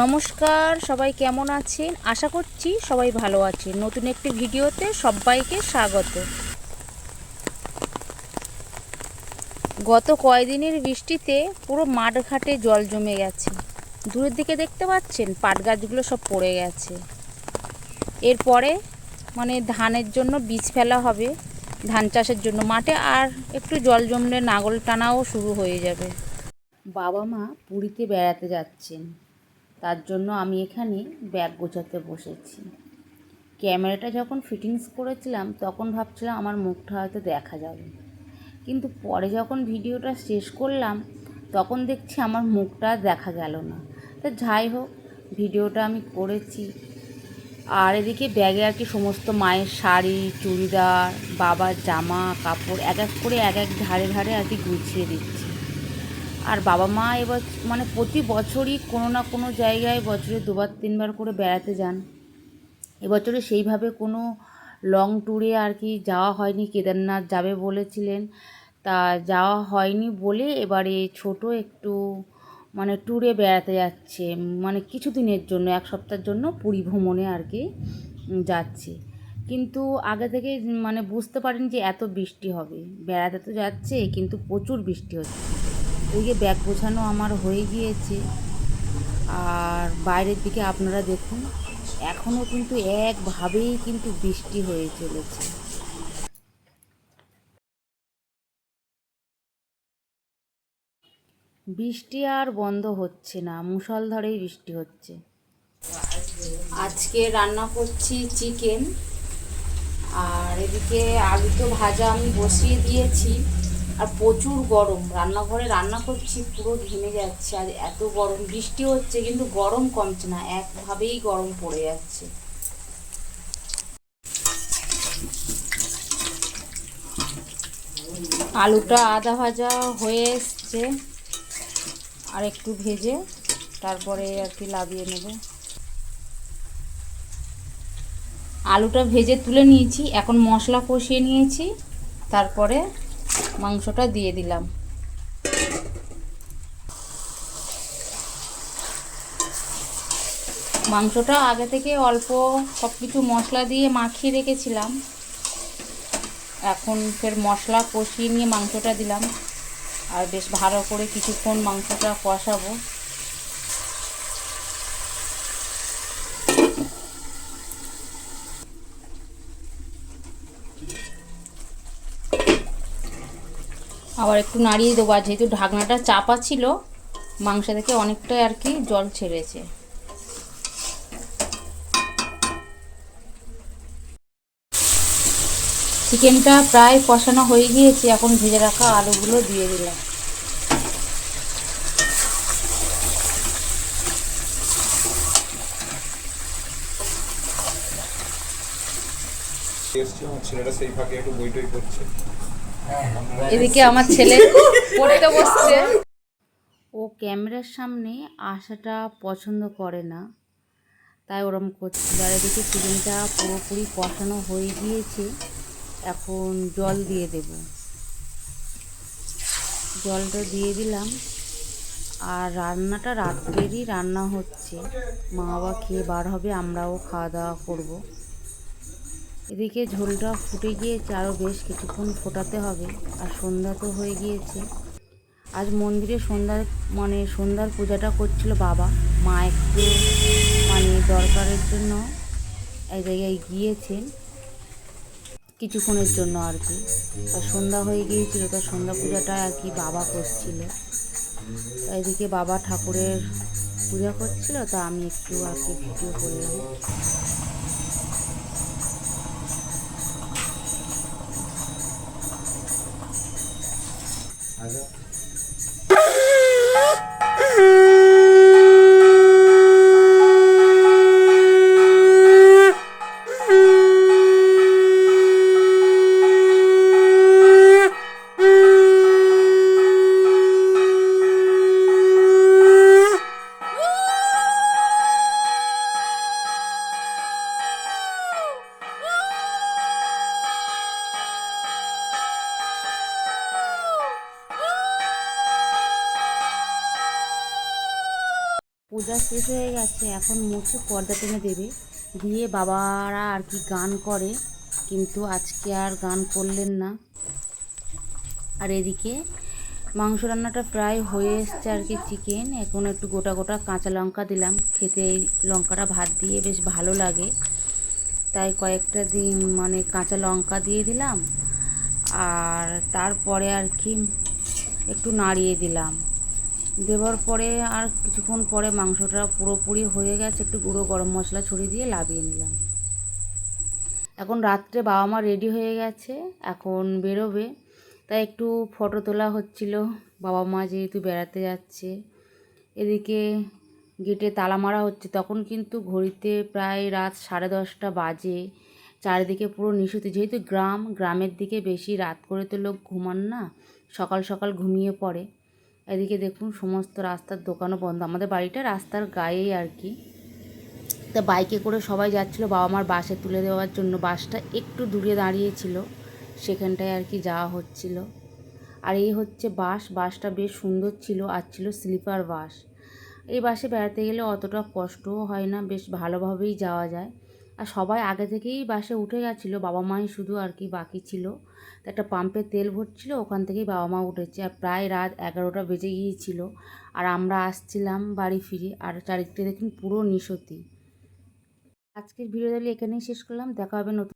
নমস্কার, সবাই কেমন আছেন? আশা করছি সবাই ভালো আছেন। নতুন একটি ভিডিওতে সবাইকে স্বাগত। গত কয়দিনের বৃষ্টিতে পুরো মাঠ ঘাটে জল জমে গেছে। দূরের দিকে দেখতে পাচ্ছেন, পাট গাছগুলো সব পড়ে গেছে। এরপরে মানে ধানের জন্য বীজ ফেলা হবে, ধান চাষের জন্য। মাঠে আর একটু জল জমলে নাগল টানাও শুরু হয়ে যাবে। বাবা মা পুরীতে বেড়াতে যাচ্ছেন। তার জন্য আমি এখানে ব্যাগ গোছাতে বসেছি। ক্যামেরাটা যখন ফিটিংস করেছিলাম, তখন ভাবছিলাম আমার মুখটা হয়তো দেখা যাবে। কিন্তু পরে যখন ভিডিওটা শেষ করলাম, তখন দেখছি আমার মুখটা দেখা গেল না। তা যাই হোক, ভিডিওটা আমি করেছি। আর এদিকে ব্যাগে আর কি সমস্ত মায়ের শাড়ি, চুড়িদার, বাবার জামা, কাপড়, এক এক করে এক এক ধারে ধারে আর কি গুছিয়ে দিচ্ছি। আর বাবা মা এবার মানে প্রতি বছরই কোনো না কোনো জায়গায় বছরে দুবার, তিনবার করে বেড়াতে যান। এবছরে সেইভাবে কোনো লং ট্যুরে আর কি যাওয়া হয়নি। কেদারনাথ যাবে বলেছিলেন। তা যাওয়া হয়নি বলে এবারে ছোট একটু মানে ট্যুরে বেড়াতে যাচ্ছে। মানে কিছু দিনের জন্য, এক সপ্তাহের জন্য পুরী ভ্রমণে আর কি যাচ্ছে। কিন্তু আগে থেকে মানে বুঝতে পারেন যে এত বৃষ্টি হবে। বেড়াতে তো যাচ্ছে, কিন্তু প্রচুর বৃষ্টি হচ্ছে। ওইদিকে ব্যাগ গোছানো আমার হয়ে গিয়েছে। আর বাইরের দিকে আপনারা দেখুন এখনও কিন্তু একভাবেই কিন্তু বৃষ্টি হয়ে চলেছে। বৃষ্টি আর বন্ধ হচ্ছে না, মুষলধারেই বৃষ্টি হচ্ছে। আজকে রান্না করছি চিকেন, আর এদিকে আলু তো ভাজা আমি বসিয়ে দিয়েছি। আর প্রচুর গরম। রান্নাঘরে রান্না করছি, পুরো ঘেমে যাচ্ছে আর এত গরম। বৃষ্টি হচ্ছে কিন্তু গরম কমছে না, একভাবেই গরম পড়ে যাচ্ছে। আলুটা আদা ভাজা হয়ে এসছে। আর একটু ভেজে তারপরে আর কি লাভিয়ে নেব। আলুটা ভেজে তুলে নিয়েছি, এখন মশলা কষিয়ে নিয়েছি, তারপরে মাংসটা দিয়ে দিলাম। মাংসটা আগে থেকে অল্প সব কিছু মশলা দিয়ে মাখিয়ে রেখেছিলাম। এখন ফের মশলা কষিয়ে নিয়ে মাংসটা দিলাম। আর বেশ ভালো করে কিছুক্ষণ মাংসটা কষাবো। আবার একটু নাড়িয়ে দেবো, আর যেহেতু ঢাকনাটা চাপা ছিল, মাংস থেকে অনেকটাই আর কি জল ছেড়েছে। চিকেনটা প্রায় কষানো হয়ে গিয়েছে, এখন ভেজে রাখা আলুগুলো দিয়ে দিলাম। ছেলেটা সেই ফাঁকে একটু বই টই করছে এদিকে আমার ছেলে পড়তে বসছে। ও ক্যামেরার সামনে আসাটা পছন্দ করে না, তাই ওরম করছিল। আর এদিকে চিকেনটা পুরোপুরি কষানো হয়ে গিয়েছে, এখন জল দিয়ে দেব। জলটা দিয়ে দিলাম। আর রান্নাটা রাত্রেরই রান্না হচ্ছে। মা বাবা খেয়ে বার হবে, আমরাও খাওয়া দাওয়া করব। এদিকে ঝোলটা ফুটে গিয়েছে আরও বেশ কিছুক্ষণ ফোটাতে হবে, আর সন্ধ্যা তো হয়ে গিয়েছে। আজ মন্দিরে সন্ধ্যার মানে সন্ধ্যার পূজাটা করছিল বাবা। মা একটু মানে দরকারের জন্য এক জায়গায় গিয়েছেন, কিছুক্ষণের জন্য আর কি। আর সন্ধ্যা হয়ে গিয়েছিল, তো সন্ধ্যা পূজাটা আর কি বাবা করছিল। তা এদিকে বাবা ঠাকুরের পূজা করছিল, তা আমি একটু আর কি ভিডিও করলাম। 알죠? পূজা শেষ হয়ে গেছে, এখন মুছে পর্দা টেনে দেবে। দিয়ে বাবারা আর কি গান করে, কিন্তু আজকে আর গান করলেন না। আর এদিকে মাংস রান্নাটা প্রায় হয়ে এসছে আর কি চিকেন এখন একটু গোটা গোটা কাঁচা লঙ্কা দিলাম। খেতে এই লঙ্কাটা ভাত দিয়ে বেশ ভালো লাগে। তাই কয়েকটা দিন মানে কাঁচা লঙ্কা দিয়ে দিলাম। আর তারপরে আর কি একটু নাড়িয়ে দিলাম। দেওয়ার পরে আর কিছুক্ষণ পরে মাংসটা পুরোপুরি হয়ে গেছে, একটু গুঁড়ো গরম মশলা ছড়িয়ে দিয়ে লাভিয়ে নিলাম। এখন রাত্রে বাবা মা রেডি হয়ে গেছে, এখন বেরোবে। তাই একটু ফটো তোলা হচ্ছিল, বাবা মা যেহেতু বেড়াতে যাচ্ছে। এদিকে গেটে তালা মারা হচ্ছে, তখন কিন্তু ঘড়িতে প্রায় রাত সাড়ে দশটা বাজে। চারিদিকে পুরো নিশুতি, যেহেতু গ্রাম, গ্রামের দিকে বেশি রাত করে তো লোক ঘুমান না, সকাল সকাল ঘুমিয়ে পড়ে। এদিকে দেখুন, সমস্ত রাস্তার দোকানও বন্ধ। আমাদের বাড়িটা রাস্তার গায়েই আর কি। তা বাইকে করে সবাই যাচ্ছিল, বাবা মার বাসে তুলে দেওয়ার জন্য। বাসটা একটু দূরে দাঁড়িয়েছিল, সেখানটায় আর কি যাওয়া হচ্ছিল। আর এই হচ্ছে বাস। বাসটা বেশ সুন্দর ছিল, আর ছিল স্লিপার বাস। এই বাসে বেড়াতে গেলে অতটা কষ্টও হয় না, বেশ ভালোভাবেই যাওয়া যায়। আর সবাই আগে থেকেই বাসে উঠে গেছিল, বাবা মাই শুধু আর কি বাকি ছিল। তো একটা পাম্পে তেল ভরছিল, ওখান থেকেই বাবা মা উঠেছে। আর প্রায় রাত এগারোটা বেজে গিয়েছিল। আর আমরা আসছিলাম বাড়ি ফিরে, আর চারিদিকটা দেখুন পুরো নিশতি আজকের ভিডিও এখানেই শেষ করলাম। দেখা হবে নতুন